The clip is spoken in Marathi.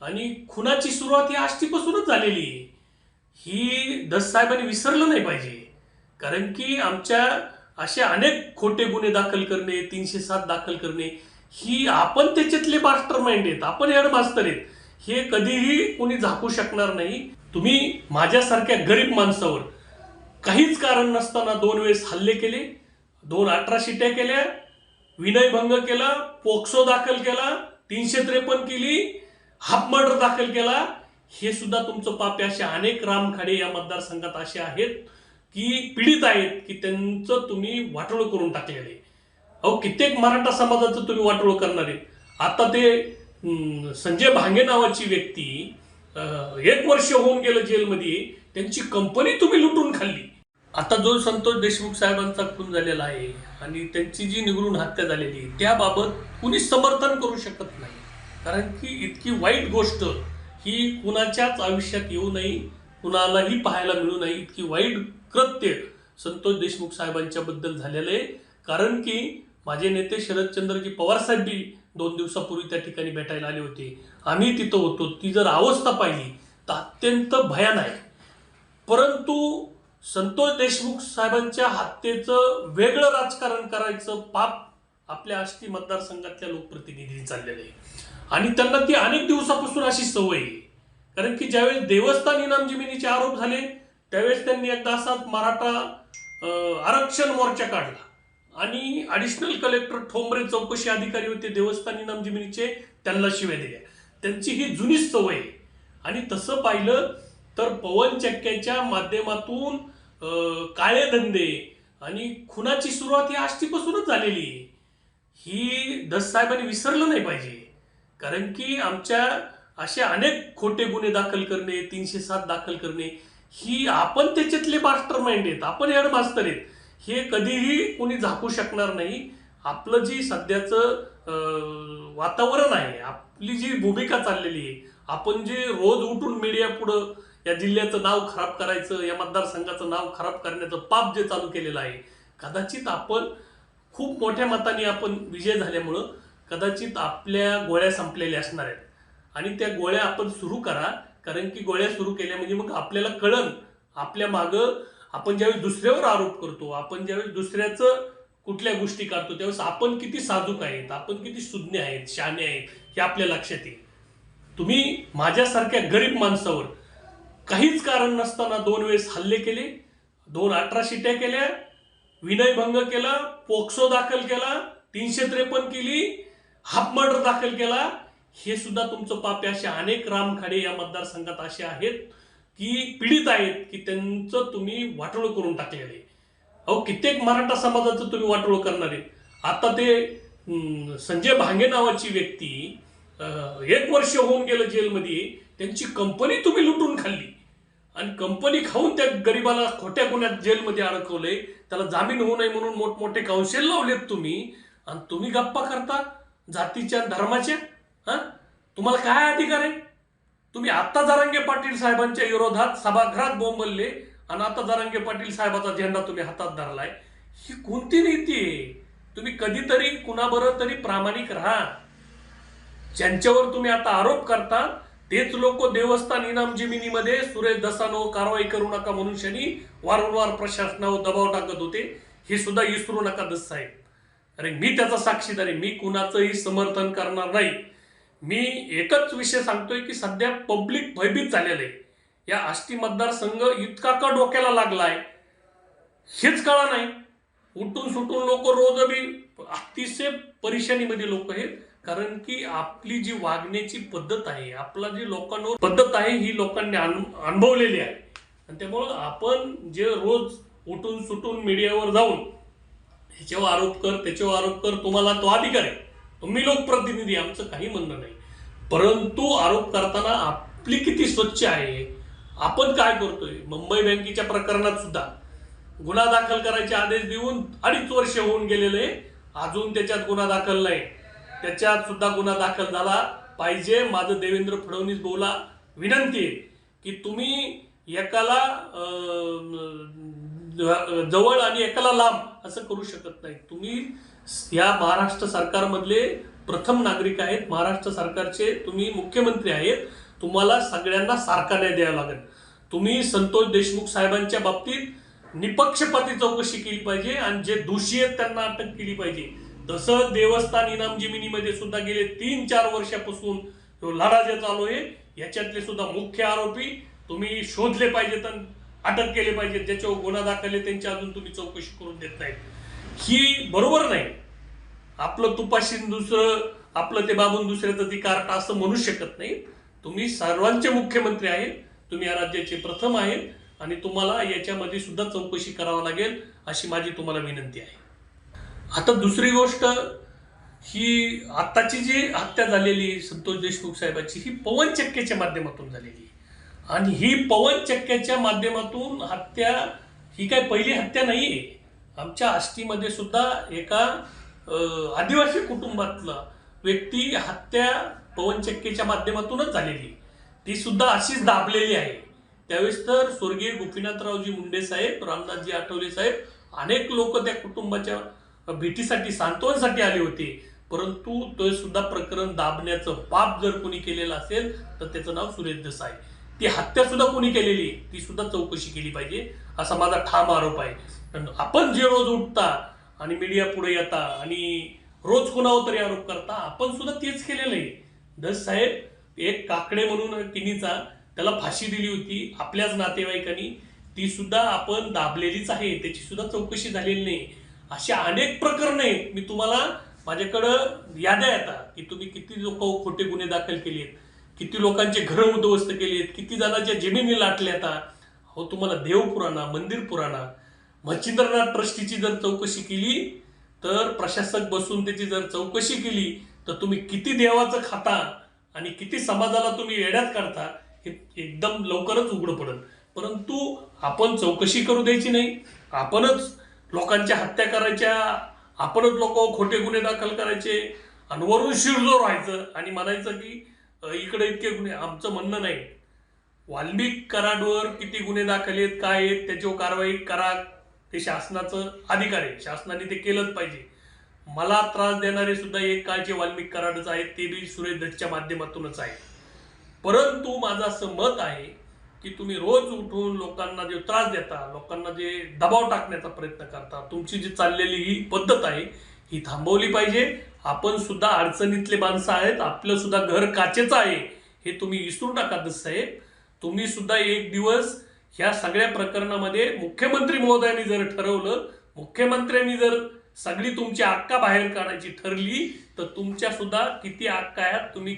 आणि खुनाची सुरुवात ही आष्टीपासूनच झालेली आहे. ही दस साहेबांनी विसरलं नाही पाहिजे. कारण की आमच्या असे अनेक खोटे गुन्हे दाखल करणे तीनशे सात दाखल करणे ही आपण त्याच्यातले मास्टर माइंड आहेत आपण हेड मास्टर आहेत. हे कधीही कोणी झाकू शकणार नाही. तुम्ही माझ्यासारख्या गरीब माणसावर काहीच कारण नसताना दोन वेळेस हल्ले केले दोन अठरा शिट्या केल्या विनयभंग केला पोक्सो दाखल केला तीनशे त्रेपन्न केली हाफ मर्डर दाखल केला. हे सुद्धा तुमचं पाप आहे. असे अनेक रामखाडे या मतदारसंघात असे आहेत की पीडित आहेत की त्यांचं तुम्ही वाटोळ करून टाकलेलं आहे. अहो कित्येक मराठा समाजाचं तुम्ही वाटोळ करणार आहे. आता ते संजय भांगे नावाची व्यक्ती एक वर्ष होऊन गेलं जेलमध्ये त्यांची कंपनी तुम्ही लुटून खाल्ली. आता जो संतोष देशमुख साहेबांचा खून झालेला आहे आणि त्यांची जी निगडून हत्या झालेली त्याबाबत कुणी समर्थन करू शकत नाही. कारण की इतकी वाईट गोष्ट ही कुणाच्याच आयुष्यात येऊ नये कुणालाही पाहायला मिळू नये इतकी वाईट कृत्य संतोष देशमुख साहेबांच्या बद्दल झालेलं आहे. कारण की माझे नेते शरदचंद्रजी पवार साहेब बी दोन दिवसापूर्वी त्या ठिकाणी भेटायला आले होते. आम्ही तिथं होतो. ती जर अवस्था पाहिली तर अत्यंत भयान आहे परंतु संतोष देशमुख साहेबांच्या हत्येचं वेगळं राजकारण करायचं पाप आपल्या आष्टी मतदारसंघातल्या लोकप्रतिनिधींनी चाललेलं आहे. आणि त्यांना ती अनेक दिवसापासून अशी सवय आहे. कारण की ज्यावेळेस देवस्थान इनाम जमिनीचे आरोप झाले त्यावेळेस त्यांनी एकदा असाच मराठा आरक्षण मोर्चा काढला. आणि ॲडिशनल कलेक्टर ठोंबरे चौकशी अधिकारी होते देवस्थान इनाम जमिनीचे त्यांना शिवे दिल्या. त्यांची ही जुनीच सवय आहे. आणि तसं पाहिलं तर पवन चक्क्याच्या माध्यमातून काळे धंदे आणि खुनाची सुरुवात ही आष्टीपासूनच झालेली आहे. ही दस साहेबांनी विसरलं नाही पाहिजे. कारण की आमच्या असे अनेक खोटे गुन्हे दाखल करणे तीनशे सात दाखल करणे ही आपण त्याच्यातले मास्टर माइंड आहेत आपण हेड मास्टर आहेत. हे कधीही कोणी झाकू शकणार नाही. आपलं जी सध्याचं वातावरण आहे आपली जी भूमिका चाललेली आहे आपण जे रोज उठून मीडिया पुढं या जिल्ह्याचं नाव खराब करायचं या मतदारसंघाचं नाव खराब करण्याचं पाप जे चालू केलेलं आहे कदाचित आपण खूप मोठ्या मताने आपण विजय झाल्यामुळं कदाचित आपल्या गोळ्या संपलेल्या असणार आहेत. आणि त्या गोळ्या आपण सुरू करा कारण की गोळ्या सुरू केल्या म्हणजे मग आपल्याला कळन आपल्या मागं आपण ज्यावेळेस दुसऱ्यावर आरोप करतो आपण ज्यावेळेस दुसऱ्याचं कुठल्या गोष्टी काढतो त्यावेळेस आपण किती साजूक आहेत आपण किती सुज्ञ आहेत शहाणे आहेत हे आपल्या लक्षात येईल. तुम्ही माझ्यासारख्या गरीब माणसावर काहीच कारण नसताना दोन वेळेस हल्ले केले दोन अठरा शिट्या केल्या विनयभंग केला पोक्सो दाखल केला तीनशे त्रेपन्न केली हाफ मर्डर दाखल केला. हे सुद्धा तुमचं पाप असे अनेक रामखाडे या मतदारसंघात असे आहेत की पीडित आहेत की त्यांचं तुम्ही वाटोळ करून टाकलेलं आहे. अहो कित्येक मराठा समाजाचं तुम्ही वाटोळ करणार आहे. आता ते संजय भांगे नावाची व्यक्ती एक वर्ष होऊन गेलं जेलमध्ये त्यांची कंपनी तुम्ही लुटून खाल्ली. आणि कंपनी खाऊन त्या गरिबाला खोट्या गुन्ह्यात जेलमध्ये अडकवलंय. त्याला जामीन होऊ नये म्हणून मोठमोठे काउन्सिल लावलेत तुम्ही. आणि तुम्ही गप्पा करता. जातीच्या धर्माचे हा? तुम्हाला काय अधिकार आहे? तुम्ही आत्ता जारंगे पाटील साहेबांच्या विरोधात सभागृहात बोंबलले आणि आता जारंगे पाटील साहेबाचा झेंडा तुम्ही हातात धरलाय. ही कोणती नीती आहे? तुम्ही कधीतरी कुणाबरोबर तरी प्रामाणिक राहा. ज्यांच्यावर तुम्ही आता आरोप करता तेच लोक देवस्थान इनाम जमिनीमध्ये सुरेश दसानो कारवाई करू नका म्हणून शनी वारंवार प्रशासनावर दबाव टाकत होते. हे सुद्धा विसरू नका दस साहेब. अरे मी त्याचा साक्षीदार आहे मी कुणाचंही समर्थन करणार नाही. मी एकच विषय सांगतोय की सध्या पब्लिक भयभीत झालेलं आहे. या आष्टी मतदारसंघ इतका का डोक्याला लागलाय? हेच कळा नाही. उठून सुटून लोक रोज बी अतिशय परेशानीमध्ये लोक आहेत. कारण की आपली जी वागण्याची पद्धत आहे आपला जी लोकांवर पद्धत आहे ही लोकांनी अनुभवलेली आहे. आणि त्यामुळं आपण जे रोज उठून सुटून मीडियावर जाऊन ह्याच्यावर आरोप कर त्याच्यावर आरोप कर तुम्हाला तो अधिकार आहे. तुम्ही लोकप्रतिनिधी आमचं काही म्हणणं नाही. परंतु आरोप करताना आपली किती स्वच्छ आहे आपण काय करतोय? मुंबई बँकेच्या प्रकरणात सुद्धा गुन्हा दाखल करायचे आदेश देऊन अडीच वर्ष होऊन गेलेले अजून त्याच्यात गुन्हा दाखल नाही. त्याच्यात सुद्धा गुन्हा दाखल झाला पाहिजे. माझं देवेंद्र फडणवीस बोला विनंती आहे की तुम्ही एकाला जवळ आणि एकाला लांब असं करू शकत नाही. तुम्ही या महाराष्ट्र सरकारमधले प्रथम नागरिक आहेत. महाराष्ट्र सरकारचे तुम्ही मुख्यमंत्री आहेत. तुम्हाला सगळ्यांना सारखा न्याय द्यावा लागेल. तुम्ही संतोष देशमुख साहेबांच्या बाबतीत निपक्षपाती चौकशी केली पाहिजे आणि जे दोषी आहेत त्यांना अटक केली पाहिजे. तसंच देवस्थान इनाम जमिनीमध्ये सुद्धा गेले तीन चार वर्षापासून जो लढा जे चालू आहे याच्यातले सुद्धा मुख्य आरोपी तुम्ही शोधले पाहिजेत आणि अटक केले पाहिजेत ज्याच्यावर गुन्हा दाखल त्यांची अजून तुम्ही चौकशी करून देत नाही ही बरोबर नाही. आपलं तुपाशीन दुसरं आपलं ते बाबून दुसऱ्याचं ती कार्ट असं म्हणू शकत नाही. तुम्ही सर्वांचे मुख्यमंत्री आहेत तुम्ही या राज्याचे प्रथम आहेत आणि तुम्हाला याच्यामध्ये सुद्धा चौकशी करावं लागेल अशी माझी तुम्हाला विनंती आहे. आता दुसरी गोष्ट ही आत्ताची जी हत्या झालेली संतोष देशमुख साहेबाची ही पवन चक्केच्या माध्यमातून झालेली आहे. आणि ही पवन चक्क्याच्या माध्यमातून हत्या ही काय पहिली हत्या नाही आहे आमच्या आष्टीमध्ये सुद्धा एका आदिवासी कुटुंबातला व्यक्ती हत्या पवन चक्केच्या माध्यमातूनच झालेली. ती सुद्धा अशीच दाबलेली आहे. त्यावेळेस तर स्वर्गीय गोपीनाथरावजी मुंडे साहेब रामदासजी आठवले साहेब अनेक लोक त्या कुटुंबाच्या भेटीसाठी सांत्वनसाठी आले होते. परंतु ते सुद्धा प्रकरण दाबण्याचं पाप जर कोणी केलेलं असेल तर त्याचं नाव सुरेश देसाई ती हत्या सुद्धा कोणी केलेली आहे, ती सुद्धा चौकशी केली पाहिजे. असा माझा ठाम आरोप आहे. पण आपण जे रोज उठता आणि मीडिया पुढे येता आणि रोज कुणावर तरी आरोप करता आपण सुद्धा तेच केलेलं आहे. दस साहेब एक काकडे म्हणून तिन्हीचा त्याला फाशी दिली होती आपल्याच नातेवाईकांनी. ती सुद्धा आपण दाबलेलीच आहे. त्याची सुद्धा चौकशी झालेली नाही. अशा अनेक प्रकरण आहेत. मी तुम्हाला माझ्याकडं याद्या येतात की तुम्ही किती लोक खोटे गुन्हे दाखल केले आहेत किती लोकांचे घरं उद्ध्वस्त केली आहेत किती जणांच्या जमिनी लाटल्या आता हो तुम्हाला देव पुराणा मंदिर पुराणा. मच्छिंद्रनाथ ट्रस्टीची जर चौकशी केली तर प्रशासक बसून त्याची जर चौकशी केली तर तुम्ही किती देवाचं खाता आणि किती समाजाला तुम्ही येड्यात काढता हे एकदम लवकरच उघडं पडत परंतु आपण चौकशी करू द्यायची नाही. आपणच लोकांच्या हत्या करायच्या आपणच लोक खोटे गुन्हे दाखल करायचे आणि वरून शिरजोर व्हायचं आणि म्हणायचं की इकडे इतके गुन्हे आमचं म्हणणं नाही. वाल्मिक कराडवर किती गुन्हे दाखल आहेत काय आहेत त्याच्यावर कारवाई करा. ते शासनाचं अधिकार आहे. शासनाने ते केलंच पाहिजे. मला त्रास देणारे सुद्धा एक काळचे वाल्मिक कराडच आहेत ते बी सुरेश दत्तच्या माध्यमातूनच आहे परंतु माझं असं मत आहे की तुम्ही रोज उठून लोकांना जे त्रास देता लोकांना जे दबाव टाकण्याचा प्रयत्न करता तुमची जी चाललेली ही पद्धत आहे ही थांबवली पाहिजे. आपण सुद्धा अडचणीतले माणसं आहेत आपलं सुद्धा घर काचेचं आहे हे तुम्ही विसरू नका दस साहेब. तुम्ही सुद्धा एक दिवस ह्या सगळ्या प्रकरणामध्ये मुख्यमंत्री महोदयांनी जर ठरवलं मुख्यमंत्र्यांनी जर सगळी तुमची अक्का बाहेर काढायची ठरली तर तुमच्या सुद्धा किती अक्का आहेत तुम्ही